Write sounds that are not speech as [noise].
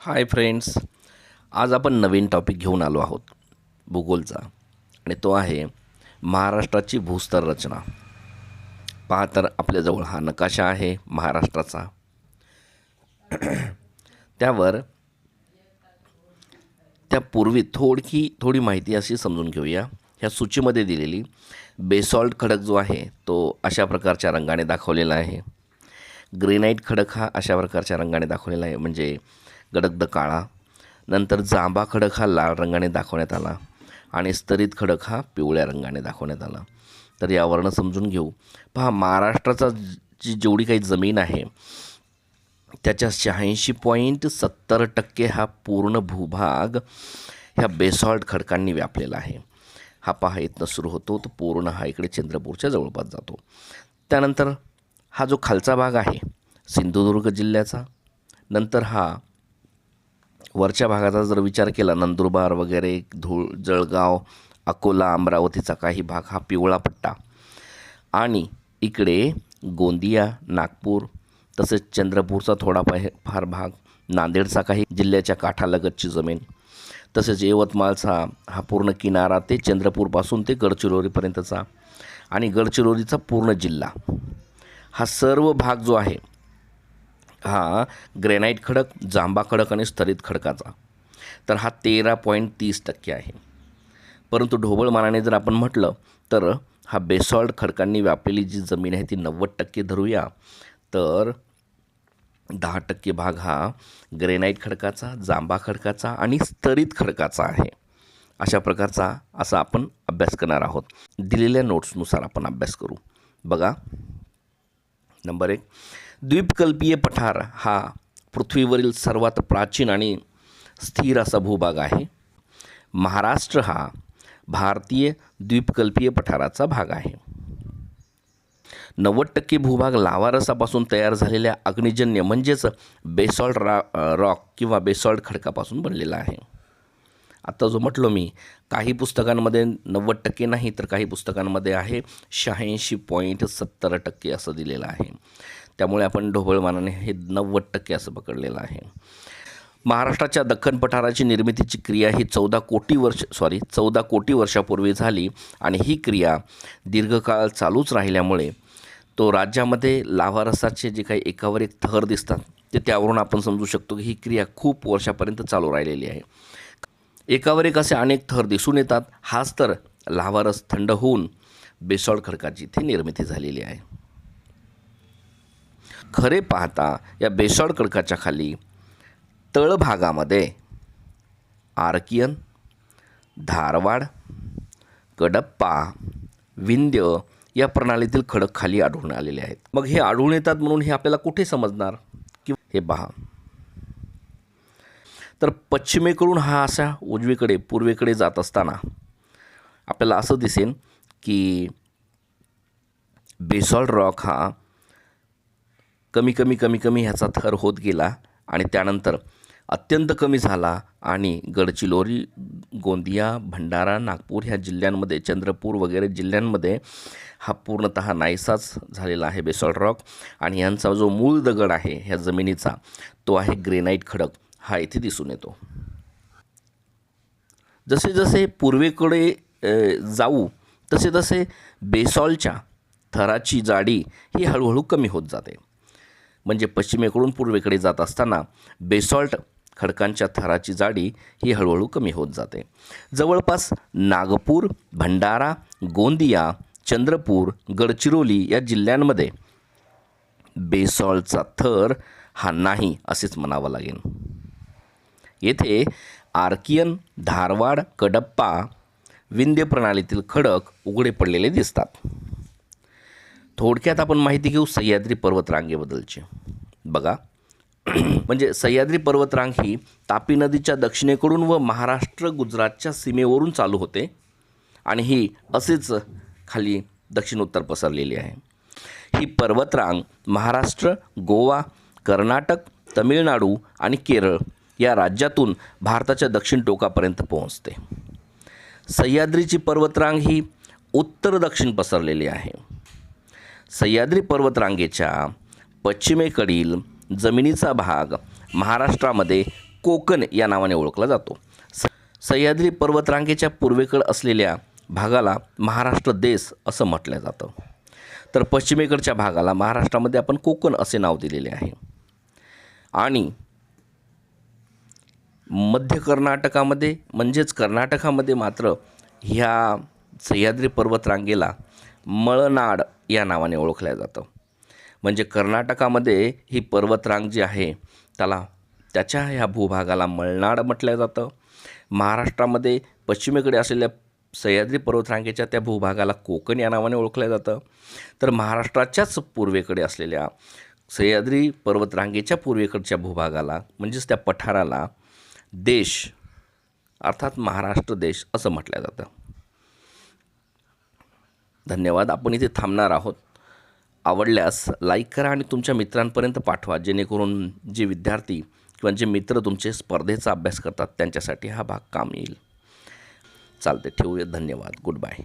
Hi friends आज आपण नवीन topic घेऊन आलो आहोत भूगोलचा. आणि तो आहे महाराष्ट्राची भूस्तर रचना. पहा तर आपल्याजवळ हा नकाशा आहे महाराष्ट्राचा. त्यावर त्यापूर्वी थोडकी थोडी माहिती अशी समजून घेऊया. ह्या सूचीमध्ये दिलेली बेसॉल्ट खडक जो आहे तो अशा प्रकारच्या रंगाने दाखवलेला आहे. ग्रेनाईट खडक हा अशा प्रकारच्या रंगाने दाखवलेला आहे म्हणजे गडगद काळा. नंतर जांभा खडक हा लाल रंगाने दाखवण्यात आला आणि स्तरित खडक हा पिवळ्या रंगाने दाखवण्यात आला. तर यावरनं समजून घेऊ. पहा महाराष्ट्राचा जी जेवढी काही जमीन आहे त्याच्या शहाऐंशी पॉईंट सत्तर टक्के हा पूर्ण भूभाग ह्या बेसॉल्ट खडकांनी व्यापलेला आहे. हा पहा इथनं सुरू होतो तर पूर्ण हा इकडे चंद्रपूरच्या जवळपास जातो. त्यानंतर हा जो खालचा भाग आहे सिंधुदुर्ग जिल्ह्याचा नंतर हा वरच्या भागाचा जर विचार केला नंदुरबार वगैरे धूळ जळगाव अकोला अमरावतीचा काही भाग हा पिवळा पट्टा. आणि इकडे गोंदिया नागपूर तसेच चंद्रपूरचा थोडा फार भाग नांदेडचा काही जिल्ह्याच्या काठालगतची जमीन तसेच यवतमाळचा हा पूर्ण किनारा ते चंद्रपूरपासून ते गडचिरोलीपर्यंतचा आणि गडचिरोलीचा पूर्ण जिल्हा. हा सर्व भाग जो आहे हा ग्रेनाईट खडक जांबा खडक आणि स्तरित खडकाचा. तर हा तेरा पॉईंट तीस टक्के आहे. परंतु ढोबळमानाने जर आपण म्हटलं तर हा बेसॉल्ट खडकांनी व्यापलेली जी जमीन आहे ती नव्वद टक्के धरूया तर दहा टक्के भाग हा ग्रेनाईट खडकाचा जांबा खडकाचा आणि स्तरित खडकाचा आहे. अशा प्रकारचा असा आपण अभ्यास करणार आहोत. दिलेल्या नोट्सनुसार आपण अभ्यास करू. बघा नंबर एक. द्वीपकल्पीय पठार हा पृथ्वीवरील सर्वात प्राचीन आणि स्थिर असा भूभाग आहे. महाराष्ट्र हा भारतीय द्वीपकल्पीय पठाराचा भाग आहे. नव्वद टक्के भूभाग लावारसापासून तयार झालेल्या अग्निजन्य म्हणजेच बेसॉल्ट रा रॉक किंवा बेसॉल्ट खडकापासून बनलेला आहे. आत्ता जो म्हटलो मी काही पुस्तकांमध्ये नव्वद टक्के नाही तर काही पुस्तकांमध्ये आहे शहाऐंशी पॉईंट सत्तर टक्के असं दिलेलं आहे. त्यामुळे आपण ढोबळमानाने हे नव्वद टक्के असं पकडलेलं आहे. महाराष्ट्राच्या दख्खन पठाराची निर्मितीची क्रिया ही चौदा कोटी वर्ष सॉरी चौदा कोटी वर्षापूर्वी झाली आणि ही क्रिया दीर्घकाळ चालूच राहिल्यामुळे तो राज्यामध्ये लावारसाचे जे काही एकावर एक थर दिसतात ते त्यावरून आपण समजू शकतो की ही क्रिया खूप वर्षापर्यंत चालू राहिलेली आहे. एकावर एक असे अनेक थर दिसून येतात. हाच तर लावारस थंड होऊन बेसॉल्ट खडकाची इथे निर्मिती झालेली आहे. खरे पाहता या बेसॉल्ट खडकाच्या खाली तळभागामध्ये आर्कियन धारवाड कडप्पा विंध्य या प्रणालीतील खडक खाली आढळून आलेले आहेत. मग हे आढळून येतात म्हणून हे आपल्याला कुठे समजणार? की हे पहा. तर पश्चिमेकडून हा असा उजवीकडे पूर्वेकडे जात असताना आपल्याला असं दिसेल की बेसॉल्ट रॉक हा कमी कमी कमी कमी ह्याचा थर होत गेला आणि त्यानंतर अत्यंत कमी झाला आणि गडचिरोली गोंदिया भंडारा नागपूर ह्या जिल्ह्यांमध्ये चंद्रपूर वगैरे जिल्ह्यांमध्ये हा पूर्णतः नाहीसाच झालेला आहे बेसॉल्ट रॉक. आणि यांचा जो मूळ दगड आहे ह्या जमिनीचा तो आहे ग्रेनाईट खडक. हा इथे दिसून येतो. जसे जसे पूर्वेकडे जाऊ तसे तसे बेसॉलच्या थराची जाडी ही हळूहळू कमी होत जाते. म्हणजे पश्चिमेकडून पूर्वेकडे जात असताना बेसॉल्ट खडकांच्या थराची जाडी ही हळूहळू कमी होत जाते. जवळपास नागपूर भंडारा गोंदिया चंद्रपूर गडचिरोली या जिल्ह्यांमध्ये बेसॉल्टचा थर हा नाही असेच म्हणावं लागेल. येथे आर्कियन धारवाड कडप्पा विंध्य प्रणालीतील खडक उघडे पडलेले दिसतात. थोडक्यात आपण माहिती घेऊ सह्याद्री पर्वतरांगेबद्दलची. बघा. [clears throat] म्हणजे सह्याद्री पर्वतरांग ही तापी नदीच्या दक्षिणेकडून व महाराष्ट्र गुजरातच्या सीमेवरून चालू होते आणि ही असेच खाली दक्षिण उत्तर पसरलेली आहे. ही पर्वतरांग महाराष्ट्र गोवा कर्नाटक तमिळनाडू आणि केरळ या राज्यातून भारताच्या दक्षिण टोकापर्यंत पोहोचते. सह्याद्रीची पर्वतरांग ही उत्तर दक्षिण पसरलेली आहे. सह्याद्री पर्वतरांगेच्या पश्चिमेकडील जमिनीचा भाग महाराष्ट्रामध्ये कोकण या नावाने ओळखला जातो. स सह्याद्री पर्वतरांगेच्या पूर्वेकडे असलेल्या भागाला महाराष्ट्र देश असं म्हटलं जातं. तर पश्चिमेकडच्या भागाला महाराष्ट्रामध्ये आपण कोकण असे नाव दिलेले आहे. आणि मध्य कर्नाटकामध्ये म्हणजेच कर्नाटकामध्ये मात्र ह्या सह्याद्री पर्वतरांगेला मळनाड या नावाने ओळखलं जातं. म्हणजे कर्नाटकामध्ये ही पर्वतरांग जी आहे त्याला त्याच्या ह्या भूभागाला मळनाड म्हटलं जातं. महाराष्ट्रामध्ये पश्चिमेकडे असलेल्या सह्याद्री पर्वतरांगेच्या त्या भूभागाला कोकण या नावाने ओळखलं जातं. तर महाराष्ट्राच्याच पूर्वेकडे असलेल्या सह्याद्री पर्वतरांगेच्या पूर्वेकडच्या भूभागाला म्हणजेच त्या पठाराला देश अर्थात महाराष्ट्र देश असं म्हटलं जातं. धन्यवाद. आपण इथे थांबणार आहोत. आवडल्यास लाईक करा आणि तुमच्या मित्रांपर्यंत पाठवा. जेणेकरून जे विद्यार्थी किंवा जे मित्र तुमचे स्पर्धेचा अभ्यास करतात त्यांच्यासाठी हा भाग काम येईल. चालते ठेवूया धन्यवाद. Good bye